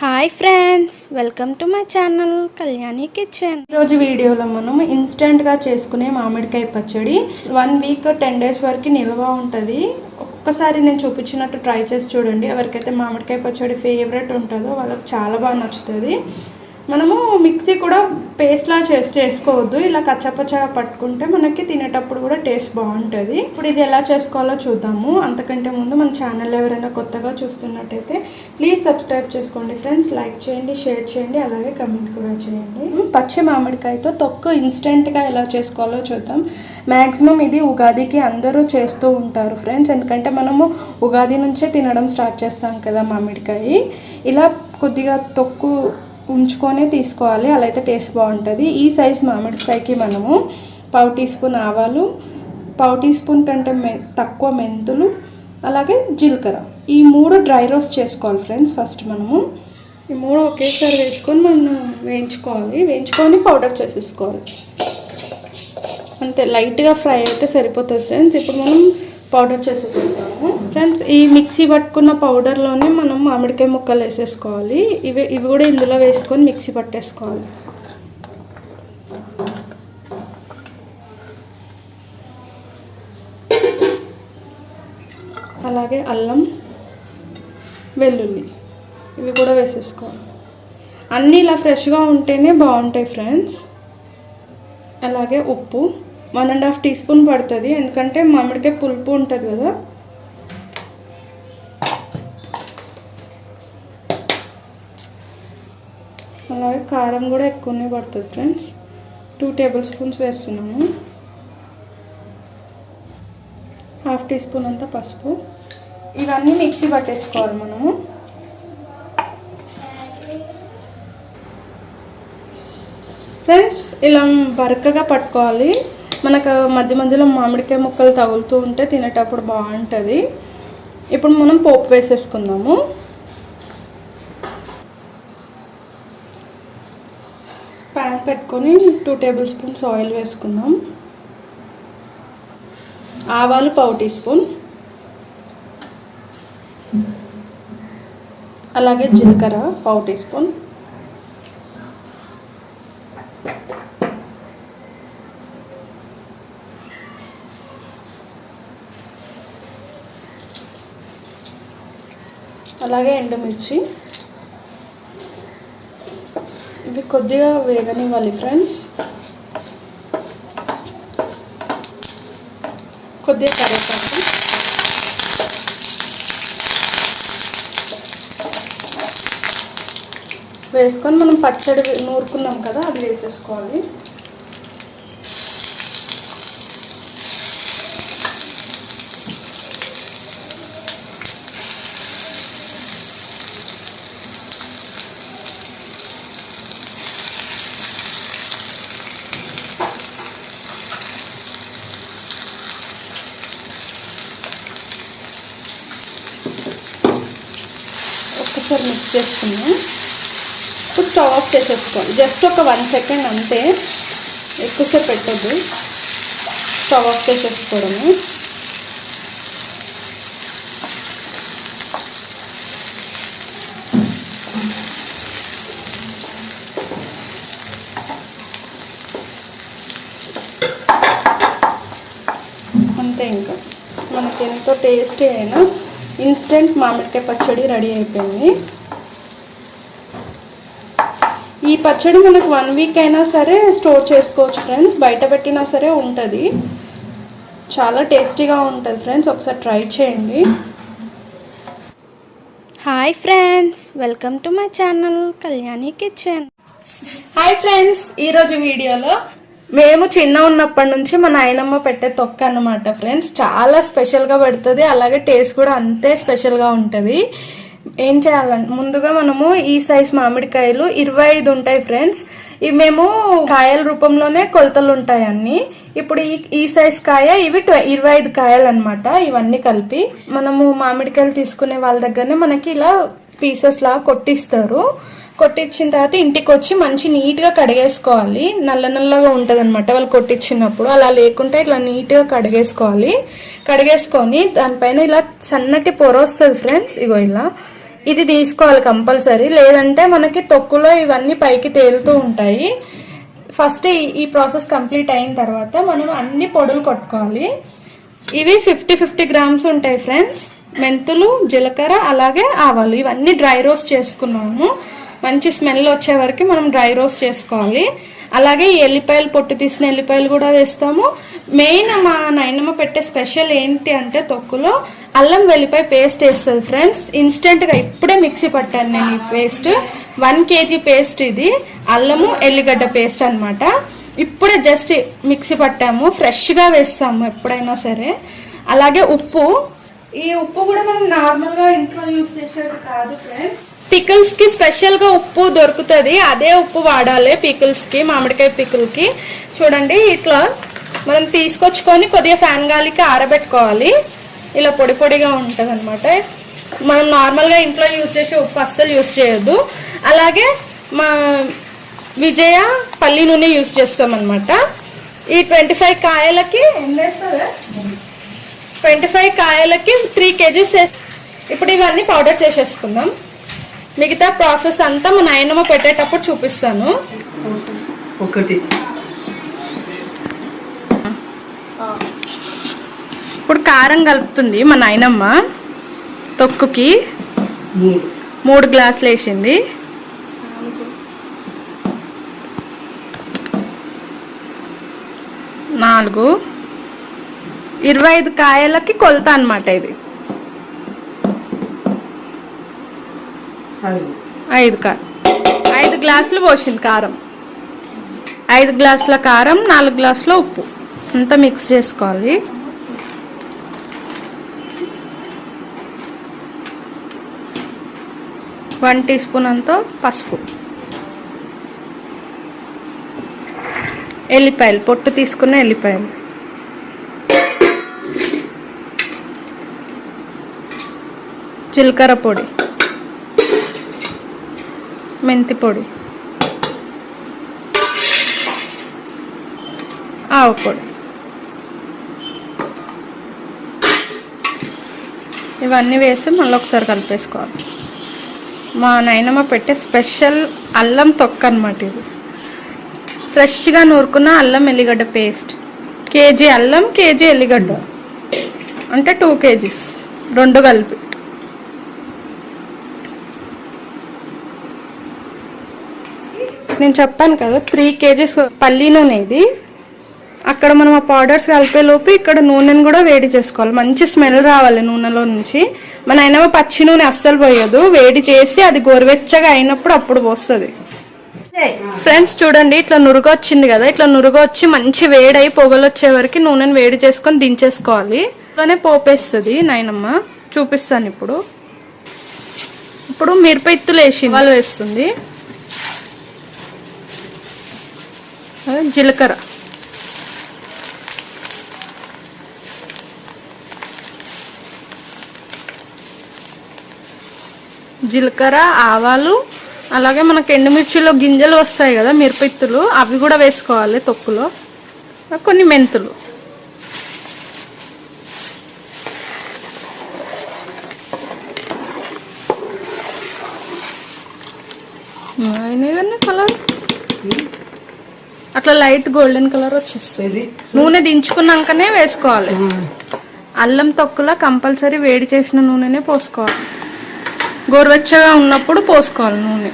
Hi friends welcome to my channel Kalyani kitchen. ఈరోజు వీడియోలో మనం ఇన్స్టెంట్గా చేసుకునే మామిడికాయ పచ్చడి. వన్ వీక్ టెన్ డేస్ వరకు నిల్వ ఉంటుంది. ఒక్కసారి నేను చూపించినట్టు ట్రై చేసి చూడండి. ఎవరికైతే మామిడికాయ పచ్చడి ఫేవరెట్ ఉంటుందో వాళ్ళకి చాలా బాగా నచ్చుతుంది. మనము మిక్సీ కూడా పేస్ట్లా చేసి చేసుకోవద్దు. ఇలా కచ్చపచ్చగా పట్టుకుంటే మనకి తినేటప్పుడు కూడా టేస్ట్ బాగుంటుంది. ఇప్పుడు ఇది ఎలా చేసుకోవాలో చూద్దాము. అంతకంటే ముందు మన ఛానల్ ఎవరైనా కొత్తగా చూస్తున్నట్టయితే ప్లీజ్ సబ్స్క్రైబ్ చేసుకోండి ఫ్రెండ్స్ లైక్ చేయండి షేర్ చేయండి అలాగే కమెంట్ కూడా చేయండి. పచ్చి మామిడికాయతో తొక్కు ఇన్స్టెంట్గా ఎలా చేసుకోవాలో చూద్దాం. మ్యాక్సిమం ఇది ఉగాదికి అందరూ చేస్తూ ఉంటారు ఫ్రెండ్స్ ఎందుకంటే మనము ఉగాది నుంచే తినడం స్టార్ట్ చేస్తాం కదా మామిడికాయ. ఇలా కొద్దిగా తొక్కు ఉంచుకొనే తీసుకోవాలి. అలా అయితే టేస్ట్ బాగుంటుంది. ఈ సైజ్ మామిడికాయకి మనము పావు టీ స్పూన్ ఆవాలు పావు టీ స్పూన్ కంటే మె తక్కువ మెంతులు అలాగే జీలకర్ర. ఈ మూడు డ్రై రోస్ట్ చేసుకోవాలి ఫ్రెండ్స్. ఫస్ట్ మనము ఈ మూడు ఒకేసారి వేసుకొని మనం వేయించుకోవాలి. వేయించుకొని పౌడర్ చేసేసుకోవాలి. అంతే. లైట్గా ఫ్రై అయితే సరిపోతుంది ఫ్రెండ్స్. ఇప్పుడు మనం పౌడర్ చేసేసుకుంటాము ఫ్రెండ్స్ ఈ మిక్సీ పట్టుకున్న పౌడర్లోనే మనం మామిడికాయ ముక్కలు వేసేసుకోవాలి. ఇవి ఇవి కూడా ఇందులో వేసుకొని మిక్సీ పట్టేసుకోవాలి. అలాగే అల్లం వెల్లుల్లి ఇవి కూడా వేసేసుకోవాలి. అన్నీ ఇలా ఫ్రెష్గా ఉంటేనే బాగుంటాయి ఫ్రెండ్స్. అలాగే ఉప్పు one and half teaspoon పడుతుంది. ఎందుకంటే మామిడికాయ పులుపు ఉంటుంది కదా అలాగే కారం కూడా ఎక్కువనే పడుతుంది ఫ్రెండ్స్. టూ టేబుల్ స్పూన్స్ వేస్తున్నాము. హాఫ్ టీ స్పూన్ అంతా పసుపు. ఇవన్నీ మిక్సీ పట్టేసుకోవాలి మనము. ఫ్రెండ్స్ ఇలా బరకగా పట్టుకోవాలి. మనకు మధ్య మధ్యలో మామిడికాయ ముక్కలు తగులుతూ ఉంటే తినేటప్పుడు బాగుంటుంది. ఇప్పుడు మనం పోపు వేసేసుకుందాము. ప్యాన్ పెట్టుకొని టూ టేబుల్ స్పూన్స్ ఆయిల్ వేసుకుందాం. ఆవాలు పావు టీ స్పూన్. అలాగే జీలకర్ర పావు టీ స్పూన్. అలాగే ఎండుమిర్చి. ఇవి కొద్దిగా వేగనివ్వాలి ఫ్రెండ్స్ కొద్దిగా కరివేపాకు. వేసుకొని మనం పచ్చడి నూరుకున్నాం కదా అది వేసేసుకోవాలి. ఒకసారి మిక్స్ చేసుకుని ఇప్పుడు స్టవ్ ఆఫ్ చేసేసుకోవాలి జస్ట్ ఒక వన్ సెకండ్ అంతే. ఎక్కువసేపు పెట్టద్దు. స్టవ్ ఆఫ్ చేసేసుకోవడము. అంతే ఇంకా. మనకి ఎంతో టేస్టీ అయినా ఇన్స్టెంట్ మామిడికాయ పచ్చడి రెడీ అయిపోయింది. ఈ పచ్చడి మనకు వన్ వీక్ అయినా సరే స్టోర్ చేసుకోవచ్చు ఫ్రెండ్స్ బయట పెట్టినా సరే ఉంటుంది. చాలా టేస్టీగా ఉంటుంది ఫ్రెండ్స్ ఒకసారి ట్రై చేయండి. Hi friends welcome to my channel Kalyani kitchen. Hi friends ఈరోజు వీడియోలో మేము చిన్న ఉన్నప్పటి నుంచి మా నాయనమ్మ పెట్టే తొక్క అన్నమాట ఫ్రెండ్స్ చాలా స్పెషల్గా పెడుతుంది. అలాగే టేస్ట్ కూడా అంతే స్పెషల్గా ఉంటుంది. ఏం చేయాలంటే ముందుగా మనము ఈ సైజ్ మామిడికాయలు ఇరవై ఐదు ఉంటాయి ఫ్రెండ్స్ ఇవి మేము కాయల రూపంలోనే కొలతలు ఉంటాయి అన్ని. ఇప్పుడు ఈ ఈ సైజ్ కాయ ఇవి ఇరవై ఐదు కాయలు అనమాట ఇవన్నీ కలిపి మనము మామిడికాయలు తీసుకునే వాళ్ళ దగ్గరనే మనకి ఇలా పీసెస్ లాగా కొట్టిస్తారు. కొట్టించిన తర్వాత ఇంటికి వచ్చి మంచి నీట్గా కడిగేసుకోవాలి. నల్ల నల్లగా ఉంటుంది అనమాట వాళ్ళు కొట్టించినప్పుడు అలా లేకుంటే ఇట్లా నీట్గా కడిగేసుకోవాలి. కడిగేసుకొని దానిపైన ఇలా సన్నటి పొర వస్తుంది ఫ్రెండ్స్ ఇగో ఇలా. ఇది తీసుకోవాలి కంపల్సరీ. లేదంటే మనకి తొక్కులో ఇవన్నీ పైకి తేలుతూ ఉంటాయి. ఫస్ట్ ఈ- ఈ ప్రాసెస్ కంప్లీట్ అయిన తర్వాత మనం అన్ని పొడులు కొట్టుకోవాలి. ఇవి ఫిఫ్టీ ఫిఫ్టీ గ్రామ్స్ ఉంటాయి ఫ్రెండ్స్. మెంతులు జీలకర్ర అలాగే ఆవాలు. ఇవన్నీ డ్రై రోస్ట్ చేసుకున్నాము. మంచి స్మెల్ వచ్చే వరకు మనం డ్రై రోస్ట్ చేసుకోవాలి. అలాగే ఈ ఎల్లిపాయలు పొట్టు తీసిన ఎల్లిపాయలు కూడా వేస్తాము. మెయిన్ మా నాయనమ్మ పెట్టే స్పెషల్ ఏంటి అంటే తొక్కులో అల్లం వెల్లిపాయ పేస్ట్ వేస్తుంది ఫ్రెండ్స్ ఇన్స్టెంట్గా ఇప్పుడే మిక్సీ పట్టాను నేను ఈ పేస్ట్ వన్ కేజీ పేస్ట్ ఇది. అల్లము ఎల్లిగడ్డ పేస్ట్ అన్నమాట. ఇప్పుడే జస్ట్ మిక్సీ పట్టాము. ఫ్రెష్గా వేస్తాము ఎప్పుడైనా సరే. అలాగే ఉప్పు. ఈ ఉప్పు కూడా మనం నార్మల్గా ఇంట్లో యూజ్ చేసేది కాదు ఫ్రెండ్స్ పికిల్స్కి స్పెషల్గా ఉప్పు దొరుకుతుంది. అదే ఉప్పు వాడాలి పికిల్స్కి మామిడికాయ పికిల్కి చూడండి ఇట్లా మనం తీసుకొచ్చుకొని కొద్దిగా ఫ్యాన్ గాలికి ఆరబెట్టుకోవాలి. ఇలా పొడి పొడిగా ఉంటుంది అనమాట మనం నార్మల్గా ఇంట్లో యూజ్ చేసే ఉప్పు అస్సలు యూజ్ చేయొద్దు. అలాగే మా విజయ పల్లి నూనె యూజ్ చేస్తాం అనమాట ఈ ట్వంటీ ఫైవ్ కాయలకి ఎన్ని వేస్తారా? ట్వంటీ ఫైవ్ కాయలకి త్రీ కేజీస్ ఇప్పుడు ఇవన్నీ పౌడర్ చేసేసుకుందాం. మిగతా ప్రాసెస్ అంతా మా నాయనమ్మ పెట్టేటప్పుడు చూపిస్తాను. ఒకటి. ఇప్పుడు కారం కలుపుతుంది మా నాయనమ్మ. తొక్కుకి మూడు. గ్లాసులు వేసింది. నాలుగు. ఇరవై ఐదు కాయలకి కొలత అనమాట ఇది. ఐదు ఐదు ఐదు గ్లాసులు పోసింది కారం. ఐదు గ్లాసుల కారం నాలుగు గ్లాసుల ఉప్పు. అంతా మిక్స్ చేసుకోవాలి. వన్ టీ స్పూన్ అంతా పసుపు. ఎల్లిపాయలు పొట్టు తీసుకున్న ఎల్లిపాయలు. జీలకర్ర పొడి. మెంతి పొడి ఆవు పొడి. ఇవన్నీ వేసి మళ్ళీ ఒకసారి కలిపేసుకోవాలి. మా నాయనమ్మ పెట్టే స్పెషల్ అల్లం తొక్క అనమాట ఇది. ఫ్రెష్గా నూరుకున్న అల్లం ఎల్లిగడ్డ పేస్ట్. కేజీ అల్లం కేజీ ఎల్లిగడ్డ. అంటే టూ కేజీస్. రెండు కలిపి. నేను చెప్పాను కదా త్రీ కేజీస్ పల్లీ నూనె ఇది అక్కడ మనం ఆ పౌడర్స్ కలిపే లోపు ఇక్కడ నూనెను కూడా వేడి చేసుకోవాలి. మంచి స్మెల్ రావాలి నూనెలో నుంచి. మన అయినా పచ్చి నూనె అస్సలు పోయదు. వేడి చేసి అది గోరువెచ్చగా అయినప్పుడు అప్పుడు పోస్తుంది. ఫ్రెండ్స్ చూడండి ఇట్లా నురుగు వచ్చింది కదా ఇట్లా నురుగు వచ్చి మంచి వేడై పొగలు వచ్చే వరకు నూనెను వేడి చేసుకొని దించేసుకోవాలి. ఇట్లానే పోపేస్తుంది నాయనమ్మ. చూపిస్తాను ఇప్పుడు. ఇప్పుడు మిరప వేసి వాళ్ళు వేస్తుంది అదే జీలకర్ర. జీలకర్ర ఆవాలు అలాగే మనకు ఎండుమిర్చిలో గింజలు వస్తాయి కదా మిరపిత్తులు అవి కూడా వేసుకోవాలి తొక్కులో. కొన్ని మెంతులు. అయినాయి కలర్ అట్లా లైట్ గోల్డెన్ కలర్ వచ్చేస్తుంది. నూనె దించుకున్నాకనే వేసుకోవాలి. అల్లం తొక్కులో కంపల్సరీ వేడి చేసిన నూనెనే పోసుకోవాలి. గోరువెచ్చగా ఉన్నప్పుడు పోసుకోవాలి నూనె.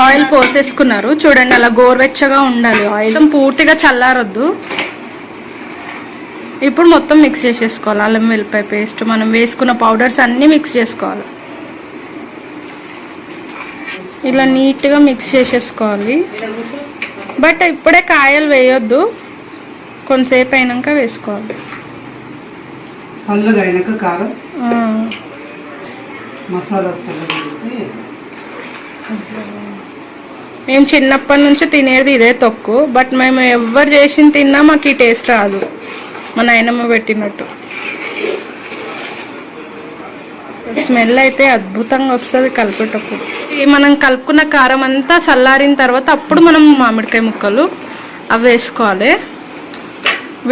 ఆయిల్ పోసేసుకున్నారు. చూడండి అలా గోరువెచ్చగా ఉండాలి ఆయిల్. పూర్తిగా చల్లారొద్దు. ఇప్పుడు మొత్తం మిక్స్ చేసేసుకోవాలి. అల్లం వెల్లిపాయ పేస్ట్ మనం వేసుకున్న పౌడర్స్ అన్నీ మిక్స్ చేసుకోవాలి. ఇలా నీట్గా మిక్స్ చేసేసుకోవాలి. బట్ ఇప్పుడే కాయలు వేయొద్దు. కొంతసేపు అయినాక వేసుకోవాలి. చల్లగా అయినాక కారం. ఆ, మసాలా వేసి మేము చిన్నప్పటి నుంచి తినేది ఇదే తొక్కు. బట్ మేము ఎవరు చేసింది తిన్నా మాకు ఈ టేస్ట్ రాదు. మా నాయనమ్మ పెట్టినట్టు. స్మెల్ అయితే అద్భుతంగా వస్తుంది కలిపేటప్పుడు. ఈ మనం కలుపుకున్న కారం అంతా చల్లారిన తర్వాత అప్పుడు మనం మామిడికాయ ముక్కలు అవి వేసుకోవాలి.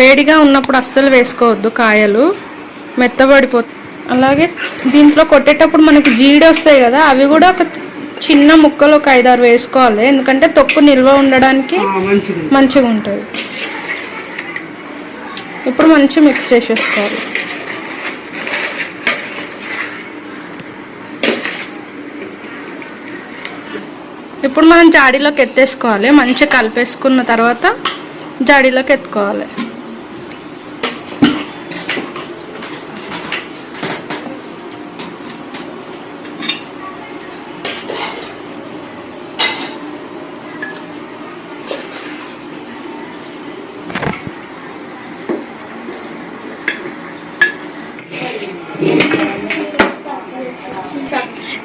వేడిగా ఉన్నప్పుడు అస్సలు వేసుకోవద్దు కాయలు. మెత్తబడిపో అలాగే దీంట్లో కొట్టేటప్పుడు మనకి జీడి వస్తాయి కదా అవి కూడా ఒక చిన్న ముక్కలు ఒక ఐదారు వేసుకోవాలి. ఎందుకంటే తొక్కు నిల్వ ఉండడానికి మంచిగా ఉంటుంది ఇప్పుడు మంచి మిక్స్ చేసేసుకోవాలి. ఇప్పుడు మనం జాడీలోకి ఎత్తేసుకోవాలి. మంచిగా కలిపేసుకున్న తర్వాత జాడీలోకి ఎత్తుకోవాలి.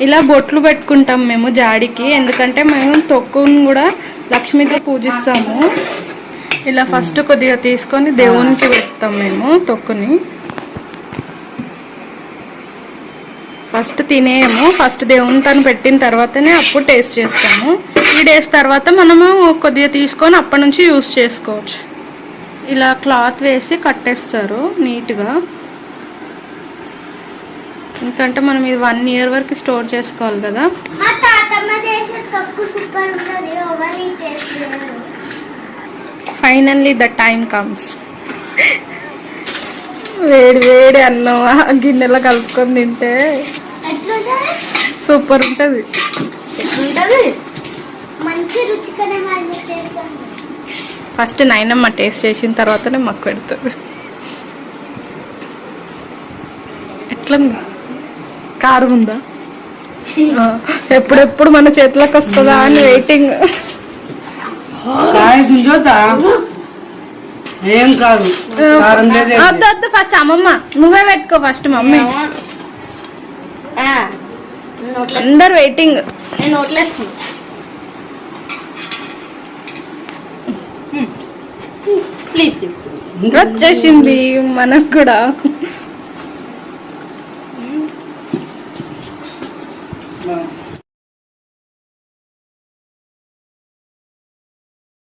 ఇలా బొట్లు పెట్టుకుంటాం మేము జాడికి. ఎందుకంటే మేము తొక్కును కూడా లక్ష్మితో పూజిస్తాము. ఇలా ఫస్ట్ కొద్దిగా తీసుకొని దేవునికి పెడతాం మేము తొక్కుని. ఫస్ట్ తినేయము. ఫస్ట్ దేవుని తను పెట్టిన తర్వాతనే అప్పుడు టేస్ట్ చేస్తాము. త్రీ డేస్ తర్వాత మనము కొద్దిగా తీసుకొని అప్పటి నుంచి యూస్ చేసుకోవచ్చు. ఇలా క్లాత్ వేసి కట్టేస్తారు నీట్గా. ఎందుకంటే మనం ఇది వన్ ఇయర్ వరకు స్టోర్ చేసుకోవాలి కదా. ఫైనల్లీ ద టైం కమ్స్ వేడి వేడి అన్నం గిన్నెలో కలుపుకొని తింటే సూపర్ ఉంటుంది. ఫస్ట్ నైనమ్మ టేస్ట్ చేసిన తర్వాతనే మాకు పెడుతుంది. ఎట్లుంది? కారం ఉందా ఎప్పుడెప్పుడు మన చేతిలోకి వస్తుందా అని వెయిటింగ్ ఏం కాదు. వద్దు వద్దు ఫస్ట్ అమ్మమ్మ. నువ్వే పెట్టుకో ఫస్ట్ మమ్మీ. అందరు వెయిటింగ్ నేను నోట్లేస్తున్నా ప్లీజ్ వచ్చేసింది మనకు కూడా.